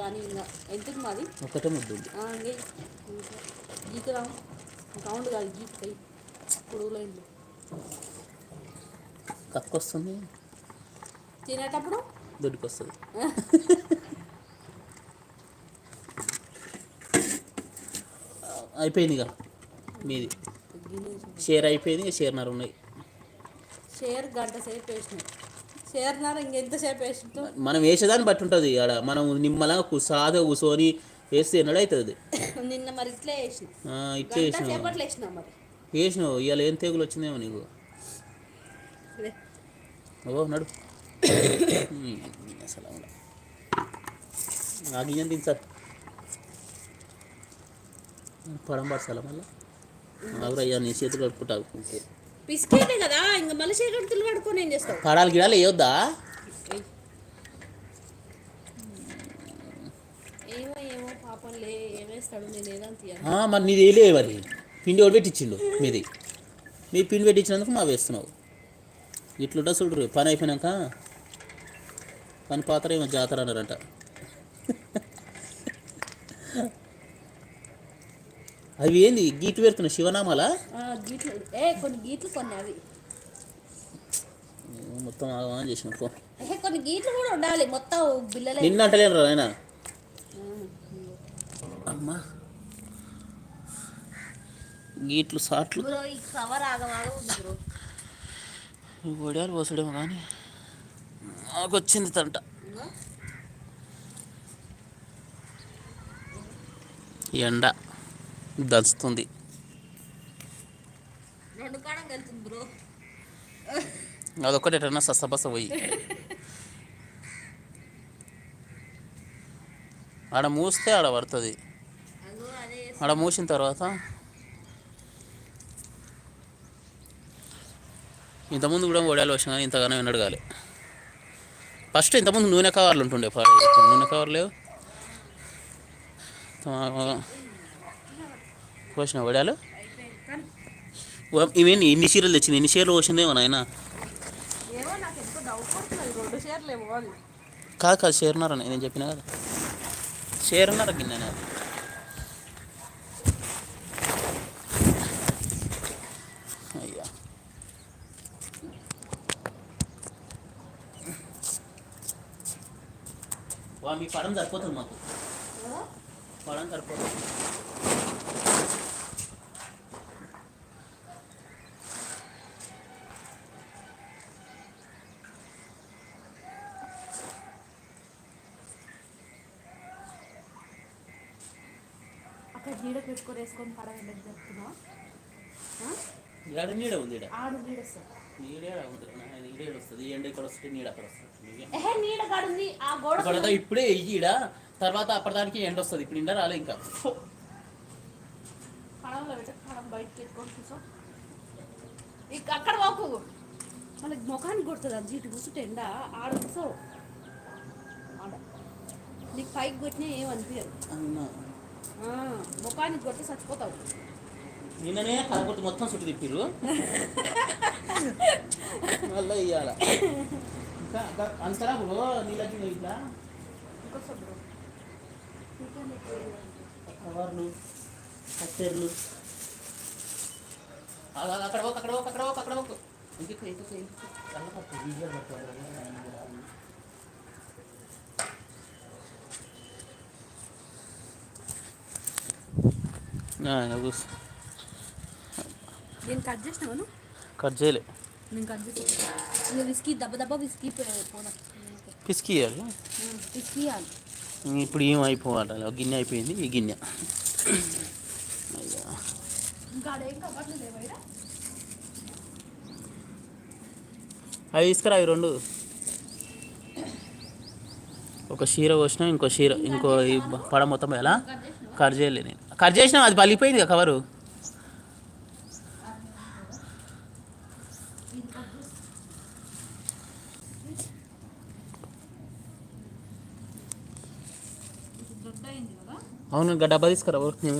కానీ ఇంకా ఎంతకు మాది? ఒకటే ముద్దు. ఇంకే. గీతరా? కౌండ్ కాదు గీత కై. పొడుగులో ఇంట్లో తక్కువ వస్తుంది తినేటప్పుడు? దొడ్డికి వస్తుంది అయిపోయింది ఇక మీది. షేర్ అయిపోయింది షేర్నర్ ఉన్నాయి షేర్ గంట సేపు వేసినాయి. ఇంకెంతసేపు మనం వేసేదాన్ని బట్టి ఉంటుంది ఆడ. మనం నిమ్మలంగా కు- సాదా కూర్చొని వేస్తే ఎన్నడూ అవుతుంది నిన్న మరి ఇట్లే వేసిన ఇట్లే మరి. వేసినావు ఇవాళ ఏం తెగులు వచ్చిందేమో నీకు. ఓ నడు. అసలు. ఆ గిన్నె దించాలి పడం పడసాల మళ్ళీ ఆగురయ్యా నీ చేతులు కడుక్కుంటావు పిసికేనే కదా ఇంకా మళ్ళీ చేతులు పడుకొని ఏం చేస్తావు? పడాలి గిడాలి వేయొద్దా. ఏమో ఏమో పాపం లే ఏమేస్తాడు నేను ఏదని తీయాలి ఆ, మరి నీది వేయలే మరి. పిండి ఒకటి పెట్టించిండు మీది. మీ పిండి పెట్టించినందుకు మా వేస్తున్నావు. ఇట్లుంటా చూడరు పని అయిపోయినాక పని పాత్ర ఏమో జాతర అన్నారంట. అవి ఏంది? గీటు పెడుతున్నావు శివనామాలా? గీట్లు ఏ కొన్ని గీట్లు కొన్ని అవి. మొత్తం ఆగమని చేసిన పో. ఏ కొన్ని గీట్లు కూడా ఉండాలి. మొత్తం బిల్లలే నిన్న అంటలేను రా నాయన అమ్మా. గీట్లు సాట్లు. కవర్ ఆగమాగ గొడియాలు పోసడేమో కానీ నాకు వచ్చింది తంట. ఎండ. దంచుతుంది అదొక్కటి ఎటన్నా సస్తపస్త పోయి. ఆడ మూస్తే ఆడ పడుతుంది. ఆడ మూసిన తర్వాత ఇంతకుముందు కూడా వడియాలు వచ్చిన కానీ ఇంతగానో వినడు కాలే. ఫస్ట్ ఇంతకుముందు నూనె కవర్లు ఉంటుండే నూనె కవర్ లేవు. పోసిన ఓ- ఇవేంటి ఇన్ని చీరలు తెచ్చింది? ఎన్ని చీరలు పోసిందేమో నాయన? వాళ్ళు. కాదు కాదు షేర్నారని నేను చెప్పిన కదా. గిన్నె అది అయ్యా. వా మీ పడం సరిపోతుంది మాకు. పడం సరిపోతుంది. అక్కడ నీడ పెట్టుకొని వేసుకొని పడగండి చెప్తున్నా. నీడ ఉంది ఆడు నీడ సార్. నీడే ఉంది. నీడే వస్తుంది. ఈ ఎండ ఇక్కడ వస్తుంది నీడ అక్కడ వస్తుంది. నీకే. ఏహే నీడ కాడుంది ఆ గోడ ఇప్పుడే ఈడ. తర్వాత అప్పటిదానికి ఎండ వస్తుంది. ఇప్పుడు ఇండ రాలే ఇంకా. పడవలో పడవ బయటకి ఎత్తుకొని కూర్చో. ఇక అక్కడ పోకు మళ్ళీ ముఖానికి కొడుతుంది అది. ఇటు కూర్చుంటే ఎండ. ఆడ కూర్చో. ఆడ. నీకు పైకి కొట్టినా ఏం అనిపించదు. అవునా ఆ, ముఖానికి కొట్టి చచ్చిపోతావు. నిన్ననే కలగొట్టి మొత్తం చుట్టూ తిప్పిరు మళ్ళీ ఇవ్వాల అంతరా బ్రో నీళ్ళకి ఇట్లా? కవర్లు కత్తెర్లు అక్కడ పోకు అక్కడ పోకు అక్కడ పోకు అక్కడ పోకు. ఇంకొక ఇంకొక ఇంకొక కళ్ళ పట్టు వీడియో కూర్చో నేను కట్ చేయలే. విస్కీ దెబ్బ దెబ్బ విస్కీ పిసికి ఇవ్వాలి ఇవ్వాలి ఇప్పుడు ఏం అయిపోవాలి గిన్నె అయిపోయింది ఈ గిన్నె. అవి తీసుకురా అవి రెండు. ఒక చీర పోసిన ఇంకో చీర ఇంకో ఈ పడ మొత్తం ఎలా కట్ చేయలే నేను. కట్ చేసిన అది పలిగిపోయింది కదా కవరు. అవును ఇంకా డబ్బా తీసుకురా నేను